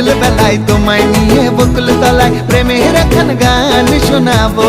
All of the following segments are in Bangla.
বিকেল বেলায় তোমায় নিয়ে বকুল তলায় প্রেমের এখন গান শোনাবো।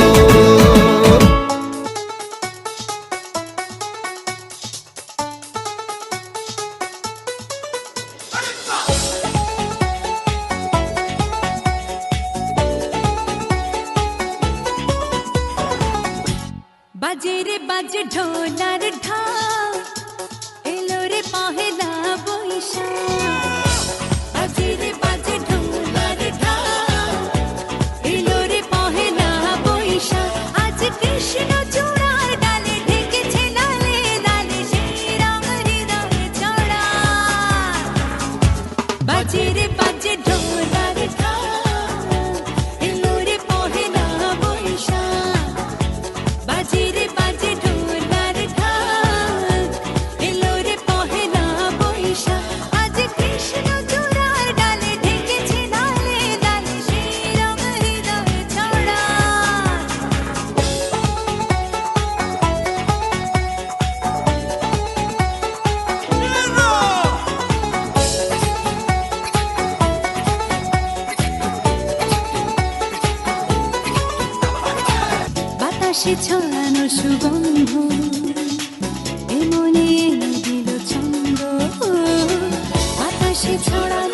বাজে ঢোলার ঢা এলো রে পহেলা বৈশাখ। বাতাসে ছড়ানো সুগন্ধ এমনি দিল ছন্দ। আকাশে ছড়ানো